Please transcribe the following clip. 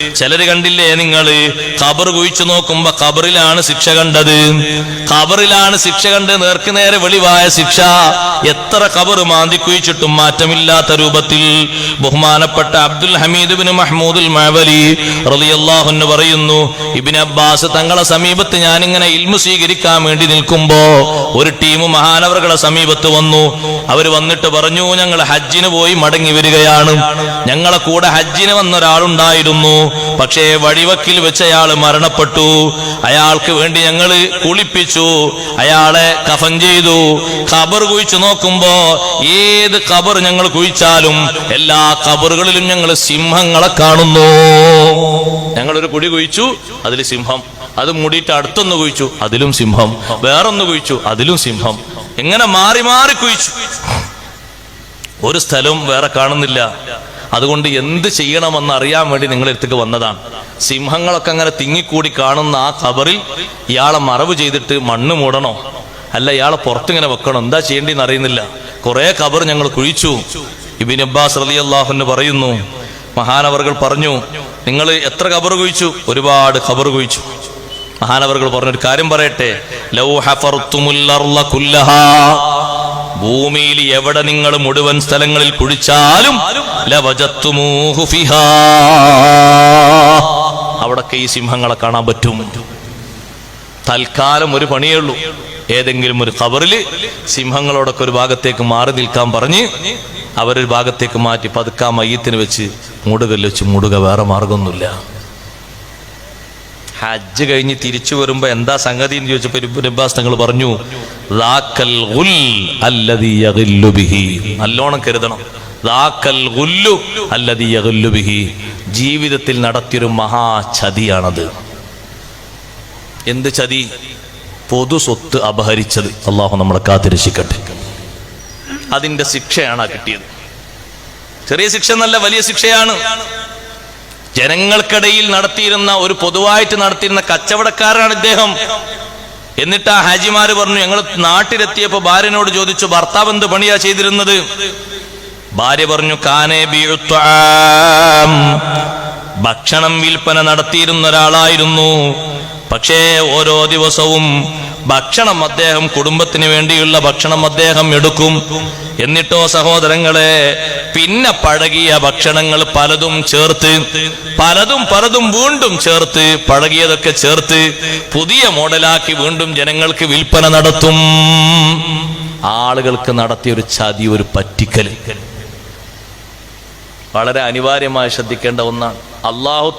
ചിലര് കണ്ടില്ലേ നിങ്ങൾ? ഖബർ കുഴിച്ചു നോക്കുമ്പോ ഖബറിലാണ് ശിക്ഷ കണ്ടത്. ഖബറിലാണ് ശിക്ഷ കണ്ട് നേർക്ക് നേരെ വെളിവായ ശിക്ഷ. എത്ര ഖബർ മാന്തി കുഴിച്ചിട്ടും മാറ്റമില്ലാത്ത രൂപത്തിൽ. ബഹുമാനപ്പെട്ട അബ്ദുൽ ഹമീദ് ബിൻ മഹ്മൂദുൽ റളിയല്ലാഹുന്ന് പറയുന്നു ഇബിൻ അബ്ബാസ് തങ്ങളെ സമീപത്ത് ഞാനിങ്ങനെ ഇൽമു സ്വീകരിക്കാൻ വേണ്ടി നിൽക്കുമ്പോ ഒരു ടീം മഹാനവറുകളെ സമീപത്ത് വന്നു. അവർ വന്നിട്ട് പറഞ്ഞു ഞങ്ങൾ ഹജ്ജിന് പോയി മടങ്ങി വരികയാണ്. ഞങ്ങളെ കൂടെ ഹജ്ജിന് വന്ന ഒരാളുണ്ടായിരുന്നു. പക്ഷേ വഴിവക്കിൽ വെച്ച് അയാൾ മരണപ്പെട്ടു. അയാൾക്ക് വേണ്ടി ഞങ്ങൾ കുളിപ്പിച്ചു. അയാളെ കഫൻ ചെയ്തു. ഖബർ കുഴിച്ചു നോക്കുമ്പോ ഏത് ഖബർ ഞങ്ങൾ കുഴിച്ചാലും എല്ലാ ഖബറുകളിലും ഞങ്ങൾ സിംഹങ്ങളെ കാണുന്നു. ഞങ്ങളൊരു കുടി കുഴിച്ചു അതിൽ സിംഹം. അത് മൂടിയിട്ട് അടുത്തൊന്ന് കുഴിച്ചു അതിലും സിംഹം. വേറൊന്ന് കുഴിച്ചു അതിലും സിംഹം. എങ്ങനെ മാറി മാറി കുഴിച്ചു. ഒരു സ്ഥലവും വേറെ കാണുന്നില്ല. അതുകൊണ്ട് എന്ത് ചെയ്യണമെന്ന് അറിയാൻ വേണ്ടി നിങ്ങളുടെ അടുത്തേക്ക് വന്നതാണ്. സിംഹങ്ങളൊക്കെ അങ്ങനെ തിങ്ങിക്കൂടി കാണുന്ന ആ ഖബറിൽ ഇയാളെ മറവ് ചെയ്തിട്ട് മണ്ണ് മൂടണോ? അല്ല ഇയാളെ പുറത്തിങ്ങനെ വെക്കണോ? എന്താ ചെയ്യേണ്ടിന്ന് അറിയുന്നില്ല. കുറെ ഖബർ ഞങ്ങൾ കുഴിച്ചു. ഇബിൻ അബ്ബാസ് അലി അള്ളാഹുന്ന് പറയുന്നു മഹാനവറുകൾ പറഞ്ഞു നിങ്ങൾ എത്ര ഖബർ കുഴിച്ചു? ഒരുപാട് ഖബർ കുഴിച്ചു. മഹാനവറുകൾ പറഞ്ഞൊരു കാര്യം പറയട്ടെ ലൗ ഹഫർത്തുമുൽ അർള കുല്ലഹാ. ഭൂമിയിൽ എവിടെ നിങ്ങൾ മുഴുവൻ സ്ഥലങ്ങളിൽ കുഴിച്ചാലും. അവിടൊക്കെ ഈ സിംഹങ്ങളെ കാണാൻ പറ്റും. തൽക്കാലം ഒരു പണിയേ ഉള്ളൂ. ഏതെങ്കിലും ഒരു കവറിൽ സിംഹങ്ങളോടൊക്കെ ഒരു ഭാഗത്തേക്ക് മാറി നിൽക്കാൻ പറഞ്ഞ് അവരൊരു ഭാഗത്തേക്ക് മാറ്റി പതുക്കാ മയ്യത്തിന് വെച്ച് മൂടുകല്ല് വെച്ച് മൂടുക വേറെ മാർഗമൊന്നുമില്ല. ഹജ്ജ് കഴിഞ്ഞ് തിരിച്ചു വരുമ്പോ എന്താ സംഗതി എന്ന് ചോദിച്ചപ്പോൾ അബ്ബാസ് പറഞ്ഞു. നല്ലോണം കരുതണം. ജീവിതത്തിൽ നടത്തിയൊരു മഹാ ചതിയാണത്. എന്ത് ചതി? പൊതു സ്വത്ത് അപഹരിച്ചത്. അള്ളാഹു നമ്മളെ കാത്തിരക്ഷിക്കട്ടെ. അതിന്റെ ശിക്ഷയാണ് കിട്ടിയത്. ചെറിയ ശിക്ഷ എന്നല്ല വലിയ ശിക്ഷയാണ്. ജനങ്ങൾക്കിടയിൽ നടത്തിയിരുന്ന ഒരു പൊതുവായിട്ട് നടത്തിയിരുന്ന കച്ചവടക്കാരാണ് ഇദ്ദേഹം. എന്നിട്ട് ആ ഹാജിമാര് പറഞ്ഞു ഞങ്ങൾ നാട്ടിലെത്തിയപ്പോ ഭാര്യനോട് ചോദിച്ചു ഭർത്താവ് എന്ത് പണിയാ ചെയ്തിരുന്നത്? ഭാര്യ പറഞ്ഞു കാനേ ഭക്ഷണം വിൽപ്പന നടത്തിയിരുന്ന ഒരാളായിരുന്നു. പക്ഷേ ഓരോ ദിവസവും ഭക്ഷണം അദ്ദേഹം കുടുംബത്തിന് വേണ്ടിയുള്ള ഭക്ഷണം അദ്ദേഹം എടുക്കും. എന്നിട്ടോ സഹോദരങ്ങളെ പിന്നെ പഴകിയ ഭക്ഷണങ്ങൾ പലതും ചേർത്ത് പലതും പലതും വീണ്ടും ചേർത്ത് പഴകിയതൊക്കെ ചേർത്ത് പുതിയ മോഡലാക്കി വീണ്ടും ജനങ്ങൾക്ക് വിൽപ്പന നടത്തും. ആളുകൾക്ക് നടത്തിയ ഒരു ചതി ഒരു പറ്റിക്കൽ. വളരെ അനിവാര്യമായി ശ്രദ്ധിക്കേണ്ട ഒന്നാണ്. അള്ളാഹു